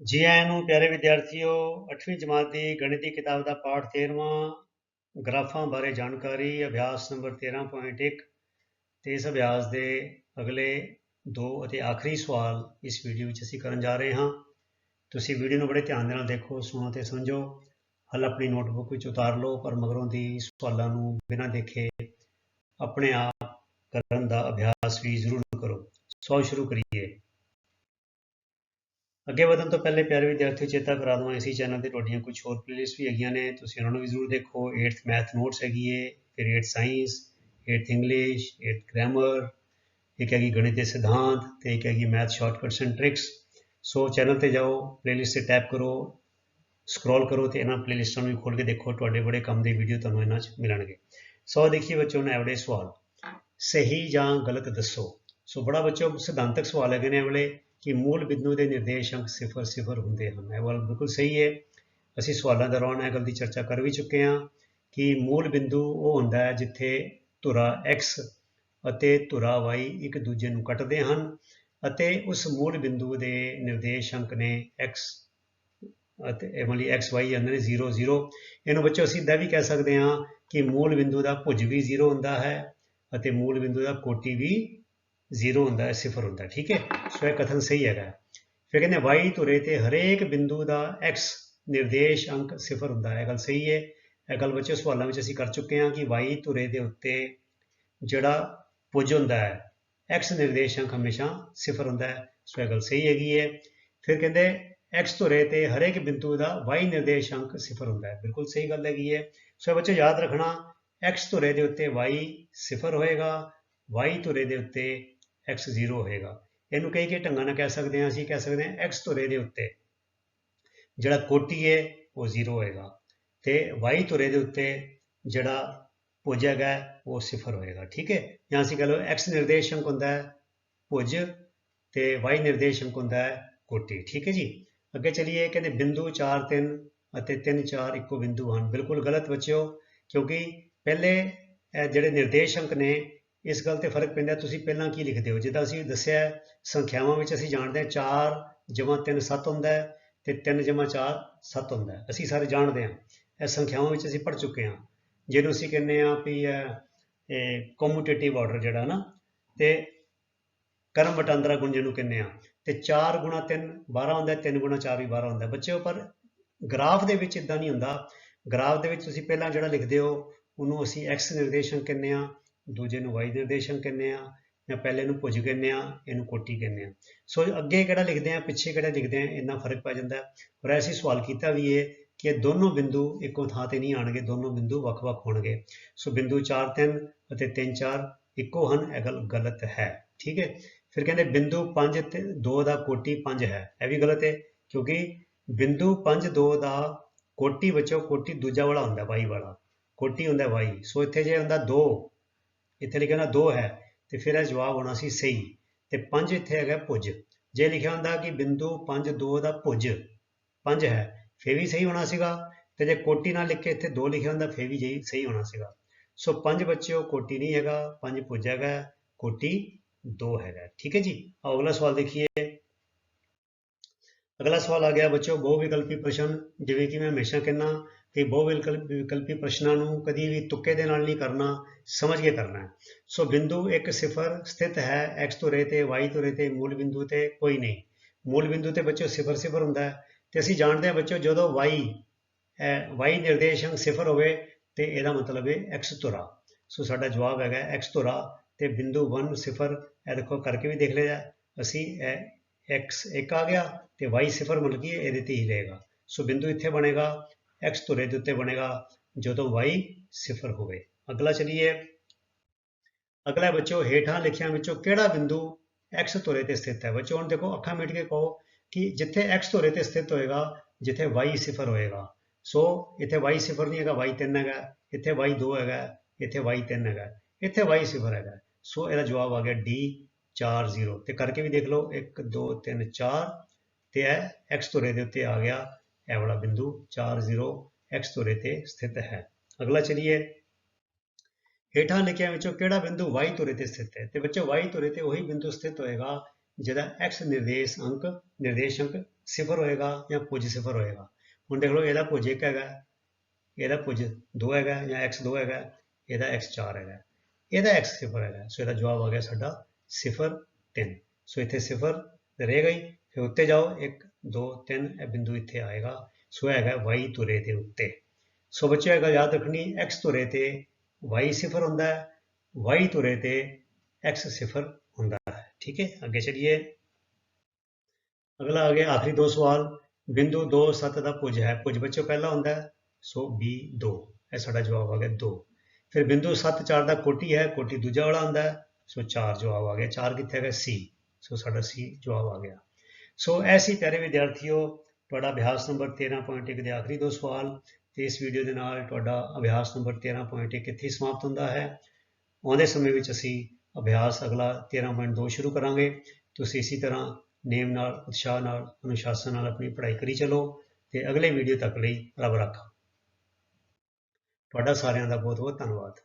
ਜੀ ਆਇਆਂ ਨੂੰ ਪਿਆਰੇ ਵਿਦਿਆਰਥੀਓ 8ਵੀਂ ਜਮਾਤ ਦੀ ਗਣਿਤ ਦੀ ਕਿਤਾਬ ਦਾ ਪਾਠ 13ਵਾਂ ਗ੍ਰਾਫਾਂ ਬਾਰੇ ਜਾਣਕਾਰੀ, ਅਭਿਆਸ ਨੰਬਰ 13.1 ਤੇ ਇਸ ਅਭਿਆਸ ਦੇ ਅਗਲੇ ਦੋ ਅਤੇ ਆਖਰੀ ਸਵਾਲ ਇਸ ਵੀਡੀਓ ਵਿੱਚ ਅਸੀਂ ਕਰਨ ਜਾ ਰਹੇ ਹਾਂ। ਤੁਸੀਂ ਵੀਡੀਓ ਨੂੰ ਬੜੇ ਧਿਆਨ ਦੇ ਨਾਲ ਦੇਖੋ, ਸੁਣੋ ਤੇ ਸਮਝੋ। ਹੱਲ ਆਪਣੀ ਨੋਟਬੁੱਕ ਵਿੱਚ ਉਤਾਰ ਲਓ, ਪਰ ਮਗਰੋਂ ਦੀ ਸਵਾਲਾਂ ਨੂੰ ਬਿਨਾਂ ਦੇਖੇ ਆਪਣੇ ਆਪ ਕਰਨ ਦਾ ਅਭਿਆਸ ਵੀ ਜ਼ਰੂਰ ਕਰੋ। ਸੋ ਸ਼ੁਰੂ ਕਰੀਏ। ਅੱਗੇ ਵਧਣ ਤੋਂ ਪਹਿਲੇ ਪਿਆਰੇ ਵਿਦਿਆਰਥੀਓ, ਚੇਤਾ ਕਰਾ ਦਵਾਂ ਇਸੇ ਚੈਨਲ ਤੇ ਤੁਹਾਡੀਆਂ ਕੁਝ ਹੋਰ ਪਲੇਲਿਸਟ ਵੀ ਹੈਗੀਆਂ ਨੇ। ਤੁਸੀਂ ਉਹਨਾਂ ਨੂੰ ਵੀ ਜ਼ਰੂਰ ਦੇਖੋ। 8th ਮੈਥ ਨੋਟਸ ਹੈਗੀ ਏ, ਫਿਰ 8th science 8th English 8th grammar ਇੱਕ ਹੈਗੀ ਗਣਿਤ ਦੇ ਸਿਧਾਂਤ ਤੇ ਇੱਕ ਹੈਗੀ math shortcuts and tricks so channel ਤੇ ਜਾਓ ਪਲੇਲਿਸਟ ਤੇ ਟੈਪ ਕਰੋ ਸਕਰੋਲ ਕਰੋ ਤੇ ਇਹਨਾਂ ਪਲੇਲਿਸਟਾਂ ਨੂੰ ਵੀ ਖੋਲ ਕੇ ਦੇਖੋ। ਤੁਹਾਡੇ ਬੜੇ ਕੰਮ ਦੇ ਵੀਡੀਓ ਤੁਹਾਨੂੰ ਇਹਨਾਂ 'ਚ ਮਿਲਣਗੇ। ਸੋ ਦੇਖੀਏ ਬੱਚੋ ਨੇ ਐਵੜੇ ਸਵਾਲ। ਸਹੀ ਜਾਂ ਗਲਤ ਦੱਸੋ? ਸੋ ਬੜਾ ਬੱਚੋ ਸਿਧਾਂਤਕ ਸਵਾਲ ਹੈਗੇ ਨੇ ਇਹ ਕਿ ਮੂਲ ਬਿੰਦੂ ਦੇ ਨਿਰਦੇਸ਼ਾਂਕ 0 0 ਹੁੰਦੇ ਹਨ। ਇਹ ਵਾਲਾ ਬਿਲਕੁਲ ਸਹੀ ਹੈ। ਅਸੀਂ ਸਵਾਲਾਂ ਦੌਰਾਨ ਇਹ ਗੱਲ ਦੀ ਚਰਚਾ ਕਰ ਵੀ ਚੁੱਕੇ ਹਾਂ ਕਿ ਮੂਲ ਬਿੰਦੂ ਉਹ ਹੁੰਦਾ ਹੈ ਜਿੱਥੇ ਧੁਰਾ x ਅਤੇ ਧੁਰਾ y ਇੱਕ ਦੂਜੇ ਨੂੰ ਕੱਟਦੇ ਹਨ ਅਤੇ ਉਸ ਮੂਲ ਬਿੰਦੂ ਦੇ ਨਿਰਦੇਸ਼ ਅੰਕ ਨੇ x ਅਤੇ ਇਹ ਵਾਲੀ x, y ਆਉਂਦੇ ਨੇ 0 0 ਇਹਨੂੰ ਬੱਚੋ ਅਸੀਂ ਇਦਾਂ ਵੀ ਕਹਿ ਸਕਦੇ ਹਾਂ ਕਿ ਮੂਲ ਬਿੰਦੂ ਦਾ ਭੁਜ ਵੀ 0 ਹੁੰਦਾ ਹੈ ਅਤੇ ਮੂਲ ਬਿੰਦੂ ਦਾ ਕੋਟੀ ਵੀ ਜ਼ੀਰੋ ਹੁੰਦਾ ਹੈ, ਸਿਫਰ ਹੁੰਦਾ ਠੀਕ ਹੈ? ਸੋ ਇਹ ਕਥਨ ਸਹੀ ਹੈਗਾ ਫਿਰ ਕਹਿੰਦੇ y ਧੁਰੇ ਤੇ ਹਰੇਕ ਬਿੰਦੂ ਦਾ x ਨਿਰਦੇਸ਼ ਅੰਕ ਸਿਫਰ ਹੁੰਦਾ ਹੈ। ਇਹ ਗੱਲ ਸਹੀ ਹੈ। ਇਹ ਗੱਲ ਬੱਚੇ ਸਵਾਲਾਂ ਵਿੱਚ ਅਸੀਂ ਕਰ ਚੁੱਕੇ ਹਾਂ ਕਿ y ਧੁਰੇ ਦੇ ਉੱਤੇ ਜਿਹੜਾ ਪੁੱਜ ਹੁੰਦਾ ਹੈ, x ਨਿਰਦੇਸ਼ ਅੰਕ ਹਮੇਸ਼ਾ ਸਿਫਰ ਹੁੰਦਾ ਹੈ। ਸੋ ਇਹ ਗੱਲ ਸਹੀ ਹੈਗੀ ਹੈ। ਫਿਰ ਕਹਿੰਦੇ, x ਧੁਰੇ ਤੇ ਹਰੇਕ ਬਿੰਦੂ ਦਾ y ਨਿਰਦੇਸ਼ ਅੰਕ ਸਿਫਰ ਹੁੰਦਾ ਹੈ। ਬਿਲਕੁਲ ਸਹੀ ਗੱਲ ਹੈਗੀ ਹੈ। ਸੋ ਬੱਚੋ ਯਾਦ ਰੱਖਣਾ, x ਧੁਰੇ ਦੇ ਉੱਤੇ y ਸਿਫਰ ਹੋਏਗਾ, y ਧੁਰੇ ਦੇ ਉੱਤੇ x 0 ਹੋਏਗਾ। ਇਹਨੂੰ ਕਈ ਕਈ ਢੰਗਾਂ ਨਾਲ ਕਹਿ ਸਕਦੇ ਹਾਂ, ਅਸੀਂ ਕਹਿ ਸਕਦੇ ਹਾਂ x ਧੁਰੇ ਦੇ ਉੱਤੇ। ਜਿਹੜਾ ਕੋਟੀ ਹੈ, ਉਹ 0 ਹੋਏਗਾ। ਤੇ y ਧੁਰੇ ਦੇ ਉੱਤੇ ਜਿਹੜਾ ਭੁਜ ਹੈਗਾ ਉਹ ਸਿਫਰ ਹੋਏਗਾ। ਠੀਕ ਹੈ? ਜਾਂ ਅਸੀਂ ਕਹ ਲਓ x ਨਿਰਦੇਸ਼ਾਂਕ ਹੁੰਦਾ ਹੈ ਭੁਜ ਤੇ y ਨਿਰਦੇਸ਼ਾਂਕ ਹੁੰਦਾ ਹੈ ਕੋਟੀ। ਠੀਕ ਹੈ ਜੀ? ਅੱਗੇ ਚਲੀਏ ਕਹਿੰਦੇ ਬਿੰਦੂ 4 3 ਅਤੇ 3 4 ਇੱਕੋ ਬਿੰਦੂ ਹਨ। ਬਿਲਕੁਲ ਗਲਤ ਬੱਚਿਓ, ਕਿਉਂਕਿ ਪਹਿਲੇ ਜਿਹੜੇ ਨਿਰਦੇਸ਼ਾਂਕ ਨੇ ਇਸ ਗੱਲ ਤੇ ਫ਼ਰਕ ਪੈਂਦਾ, ਤੁਸੀਂ ਪਹਿਲਾਂ ਕੀ ਲਿਖਦੇ ਹੋ? ਜਿੱਦਾਂ ਅਸੀਂ ਦੱਸਿਆ ਸੰਖਿਆਵਾਂ ਵਿੱਚ ਅਸੀਂ ਜਾਣਦੇ ਹਾਂ 4 ਜਮਾ 3 7 ਹੁੰਦਾ ਹੈ ਤੇ 3 ਜਮਾ 4 7 ਹੁੰਦਾ ਹੈ। ਅਸੀਂ ਸਾਰੇ ਜਾਣਦੇ ਹਾਂ, ਇਹ ਸੰਖਿਆਵਾਂ ਵਿੱਚ ਅਸੀਂ ਪੜ੍ਹ ਚੁੱਕੇ ਹਾਂ। ਜਿਹਨੂੰ ਅਸੀਂ ਕਹਿੰਦੇ ਹਾਂ ਵੀ ਇਹ ਕਮਿਊਟੇਟਿਵ ਆਰਡਰ ਜਿਹੜਾ ਨਾ, ਤੇ ਕਰਮ ਵਟਾਂਦਰਾ ਗੁਣ ਜਿਹਨੂੰ ਕਹਿੰਦੇ ਆ ਤੇ 4 ਗੁਣਾ 3 12 ਹੁੰਦਾ 3 ਗੁਣਾ 4 ਵੀ 12 ਹੁੰਦਾ ਬੱਚਿਓ, ਪਰ ਗ੍ਰਾਫ ਦੇ ਵਿੱਚ ਇਦਾਂ ਨਹੀਂ ਹੁੰਦਾ। ਗ੍ਰਾਫ ਦੇ ਵਿੱਚ ਤੁਸੀਂ ਪਹਿਲਾਂ ਜਿਹੜਾ ਲਿਖਦੇ ਹੋ, ਉਹਨੂੰ ਅਸੀਂ ਐਕਸ ਨਿਰਦੇਸ਼ਾਂਕ ਕਹਿੰਦੇ ਆ ਦੂਜੇ ਨੂੰ ਵਾਈ ਨਿਰਦੇਸ਼ਾਂਕ ਕਹਿੰਦੇ ਆ ਜਾਂ ਪਹਿਲੇ ਨੂੰ ਭੁਜ ਕਹਿੰਦੇ ਆ ਇਹਨੂੰ ਕੋਟੀ ਕਹਿੰਦੇ ਆ ਸੋ ਅੱਗੇ ਕਿਹੜਾ ਲਿਖਦੇ ਆ ਪਿੱਛੇ ਕਿਹੜਾ ਲਿਖਦੇ ਆ ਇੰਨਾ ਫ਼ਰਕ ਪੈ ਜਾਂਦਾ ਔਰ ਅਸੀਂ ਸਵਾਲ ਕੀਤਾ ਵੀ ਹੈ ਕਿ ਦੋਨੋਂ ਬਿੰਦੂ ਇੱਕੋ ਥਾਂ ਤੇ ਨਹੀਂ ਆਣਗੇ ਦੋਨੋਂ ਬਿੰਦੂ ਵੱਖ-ਵੱਖ ਹੋਣਗੇ। ਸੋ ਬਿੰਦੂ 4 3 ਅਤੇ 3 4 ਇੱਕੋ ਹਨ, ਇਹ ਗੱਲ ਗਲਤ ਹੈ। ਠੀਕ ਹੈ? ਫਿਰ ਕਹਿੰਦੇ ਬਿੰਦੂ 5 ਤੇ 2 ਦਾ ਕੋਟੀ 5 ਹੈ। ਇਹ ਵੀ ਗਲਤ ਹੈ, ਕਿਉਂਕਿ ਬਿੰਦੂ 5 2 ਦਾ ਕੋਟੀ ਵਿੱਚੋਂ ਕੋਟੀ ਦੂਜਾ ਵਾਲਾ ਹੁੰਦਾ y ਵਾਲਾ। ਕੋਟੀ ਹੁੰਦਾ y ਸੋ ਇੱਥੇ ਜੇ ਹੁੰਦਾ 2 ਇੱਥੇ ਲਿਖਿਆ ਹੁੰਦਾ 2 ਹੈ, ਤੇ ਫਿਰ ਇਹ ਜਵਾਬ ਹੋਣਾ ਸੀ ਸਹੀ, ਤੇ ਪੰਜ ਇੱਥੇ ਹੈਗਾ ਭੁਜ ਜੇ ਲਿਖਿਆ ਹੁੰਦਾ ਕਿ ਬਿੰਦੂ 5 2 ਦਾ ਭੁਜ 5 ਹੈ, ਫਿਰ ਵੀ ਸਹੀ ਹੋਣਾ ਸੀਗਾ, ਤੇ ਜੇ ਕੋਟੀ ਨਾਲ ਲਿਖ ਕੇ ਇੱਥੇ 2 ਲਿਖਿਆ ਹੁੰਦਾ, ਫਿਰ ਵੀ ਜੀ ਸਹੀ ਹੋਣਾ ਸੀਗਾ। ਸੋ ਪੰਜ ਬੱਚਿਓ, ਕੋਟੀ ਨਹੀਂ ਹੈਗਾ 5 ਭੁਜ ਹੈਗਾ, ਕੋਟੀ 2 ਹੈਗਾ। ਠੀਕ ਹੈ ਜੀ? ਆਓ ਅਗਲਾ ਸਵਾਲ ਦੇਖੀਏ। ਅਗਲਾ ਸਵਾਲ ਆ ਗਿਆ ਬੱਚਿਓ, ਬਹੁ ਵਿਕਲਪੀ ਪ੍ਰਸ਼ਨ, ਜਿਵੇਂ ਕਿ ਮੈਂ ਹਮੇਸ਼ਾ ਕਹਿੰਦਾ ਕਿ ਬਹੁ ਵਿਕਲਪੀ ਪ੍ਰਸ਼ਨਾਂ ਨੂੰ ਕਦੀ ਵੀ ਤੁੱਕੇ ਦੇ ਨਾਲ ਨਹੀਂ ਕਰਨਾ, ਸਮਝ ਕੇ ਕਰਨਾ ਹੈ। ਸੋ ਬਿੰਦੂ 1 0 ਸਥਿਤ ਹੈ, x ਧੁਰੇ ਤੇ y ਧੁਰੇ ਤੇ ਮੂਲ ਬਿੰਦੂ ਤੇ ਕੋਈ ਨਹੀਂ। ਮੂਲ ਬਿੰਦੂ ਤੇ ਬੱਚਿਓ 0 0 ਹੁੰਦਾ ਹੈ ਤੇ ਅਸੀਂ ਜਾਣਦੇ ਹਾਂ ਬੱਚਿਓ ਜਦੋਂ y y ਨਿਰਦੇਸ਼ਾਂਕ 0 ਹੋਵੇ ਤੇ ਇਹਦਾ ਮਤਲਬ ਹੈ x ਧੁਰਾ। ਸੋ ਸਾਡਾ ਜਵਾਬ ਹੈਗਾ x ਧੁਰਾ ਤੇ ਬਿੰਦੂ 1 0 ਇਹ ਦੇਖੋ ਕਰਕੇ ਵੀ ਦੇਖ ਲਿਆ। ਅਸੀਂ x 1 ਆ ਗਿਆ ਤੇ y 0 ਮਤਲਬ ਕਿ ਇਹਦੇ ਤੇ ਹੀ ਰਹੇਗਾ। ਸੋ ਬਿੰਦੂ ਇੱਥੇ ਬਣੇਗਾ। X ਧੁਰੇ ਦੇ ਉੱਤੇ ਬਣੇਗਾ, ਜਦੋਂ y ਸਿਫਰ ਹੋਵੇ। ਅਗਲਾ ਚਲੀਏ। ਅਗਲਾ ਬੱਚੋ ਹੇਠਾਂ ਲਿਖਿਆਂ ਵਿੱਚੋਂ ਕਿਹੜਾ ਬਿੰਦੂ x ਧੁਰੇ ਤੇ ਸਥਿਤ ਹੈ? ਬੱਚੋ ਹੁਣ ਦੇਖੋ, ਅੱਖਾਂ ਮੀਟ ਕੇ ਕਹੋ ਕਿ ਜਿੱਥੇ x ਧੁਰੇ ਤੇ ਸਥਿਤ ਹੋਏਗਾ, ਜਿੱਥੇ y ਸਿਫਰ ਹੋਏਗਾ। ਸੋ ਇੱਥੇ y ਸਿਫਰ ਨਹੀਂ ਹੈਗਾ, y 3 ਹੈਗਾ। ਇੱਥੇ y 2 ਹੈਗਾ, ਇੱਥੇ y 3 ਹੈਗਾ। ਇੱਥੇ y ਸਿਫਰ ਹੈਗਾ। ਸੋ ਇਹਦਾ ਜਵਾਬ ਆ ਗਿਆ D 4 0 ਤੇ ਕਰਕੇ ਵੀ ਦੇਖ ਲਓ 1 2 3 4 ਤੇ ਇਹ x ਧੁਰੇ ਦੇ ਉੱਤੇ ਆ ਗਿਆ। ਇਹ ਵਾਲਾ ਬਿੰਦੂ 4 0 x ਧੁਰੇ ਤੇ ਸਥਿਤ ਹੈ ਅਗਲਾ ਚਲੀਏ ਹੇਠਾਂ ਲਿਖਿਆ ਵਿੱਚੋਂ ਕਿਹੜਾ ਬਿੰਦੂ y ਧੁਰੇ ਤੇ ਸਥਿਤ ਹੈ ਤੇ ਬੱਚੋ y ਧੁਰੇ ਤੇ ਉਹੀ ਬਿੰਦੂ ਸਥਿਤ ਹੋਏਗਾ ਜਿਹਦਾ x ਨਿਰਦੇਸ਼ ਅੰਕ ਨਿਰਦੇਸ਼ਾਂਕ ਸਿਫਰ ਹੋਏਗਾ ਜਾਂ ਪੁੱਜ ਸਿਫਰ ਹੋਏਗਾ ਹੁਣ ਦੇਖ ਲਓ ਇਹਦਾ ਪੁੱਜ 1 ਹੈਗਾ ਇਹਦਾ ਪੁੱਜ 2 ਹੈਗਾ ਜਾਂ x 2 ਹੈਗਾ ਇਹਦਾ x 4 ਹੈਗਾ ਇਹਦਾ x ਸਿਫਰ ਹੈਗਾ ਸੋ ਇਹਦਾ ਜਵਾਬ ਆ ਗਿਆ ਸਾਡਾ ਸਿਫਰ 3 ਸੋ ਇੱਥੇ ਸਿਫਰ ਰਹੇਗਾ ਹੀ ਉੱਤੇ ਜਾਓ 1 2 3 ਇਹ ਬਿੰਦੂ ਇੱਥੇ ਆਏਗਾ। ਸੋ ਹੈਗਾ y ਤੁਰੇ ਦੇ ਉੱਤੇ। ਸੋ ਬੱਚੇ ਇਹ ਗੱਲ ਯਾਦ ਰੱਖਣੀ, x ਤੁਰੇ ਤੇ y ਸਿਫਰ ਹੁੰਦਾ ਹੈ, y ਤੁਰੇ ਤੇ x ਸਿਫਰ ਹੁੰਦਾ ਹੈ। ਠੀਕ ਹੈ? ਅੱਗੇ ਚਲਿਏ। ਅਗਲਾ ਆ ਗਿਆ ਆਖਰੀ ਦੋ ਸਵਾਲ। ਬਿੰਦੂ 2 7 ਦਾ ਪੁੱਜ ਹੈ। ਪੁੱਜ ਬੱਚੋ ਪਹਿਲਾ ਹੁੰਦਾ ਹੈ, ਸੋ b 2 ਇਹ ਸਾਡਾ ਜਵਾਬ ਆ ਗਿਆ 2 ਫਿਰ ਬਿੰਦੂ 7 4 ਦਾ ਕੋਟੀ ਹੈ, ਕੋਟੀ ਦੂਜਾ ਵਾਲਾ ਹੁੰਦਾ ਹੈ, ਸੋ 4 ਜਵਾਬ ਆ ਗਿਆ 4 ਕਿੱਥੇ ਹੈਗਾ? c ਸੋ ਸਾਡਾ c ਜਵਾਬ ਆ ਗਿਆ। ਸੋ ਐਸੀ ਪਿਆਰੇ ਵਿਦਿਆਰਥੀਓ, ਤੁਹਾਡਾ ਅਭਿਆਸ ਨੰਬਰ 13.1 ਦੇ ਆਖਰੀ ਦੋ ਸਵਾਲ। ਤੇ ਇਸ ਵੀਡੀਓ ਦੇ ਨਾਲ ਤੁਹਾਡਾ ਅਭਿਆਸ ਨੰਬਰ 13.1 ਇੱਥੇ ਸਮਾਪਤ ਹੁੰਦਾ ਹੈ। ਆਉਂਦੇ ਸਮੇਂ ਵਿੱਚ ਅਸੀਂ ਅਭਿਆਸ ਅਗਲਾ 13.2 ਸ਼ੁਰੂ ਕਰਾਂਗੇ। ਤੁਸੀਂ ਇਸੇ ਤਰ੍ਹਾਂ ਨੇਮ ਨਾਲ, ਉਤਸ਼ਾਹ ਨਾਲ, ਅਨੁਸ਼ਾਸਨ ਨਾਲ ਆਪਣੀ ਪੜ੍ਹਾਈ ਕਰੀ ਚਲੋ ਤੇ ਅਗਲੇ ਵੀਡੀਓ ਤੱਕ ਲਈ ਰੱਬ ਰੱਖਾ। ਤੁਹਾਡਾ ਸਾਰਿਆਂ ਦਾ ਬਹੁਤ ਬਹੁਤ ਧੰਨਵਾਦ।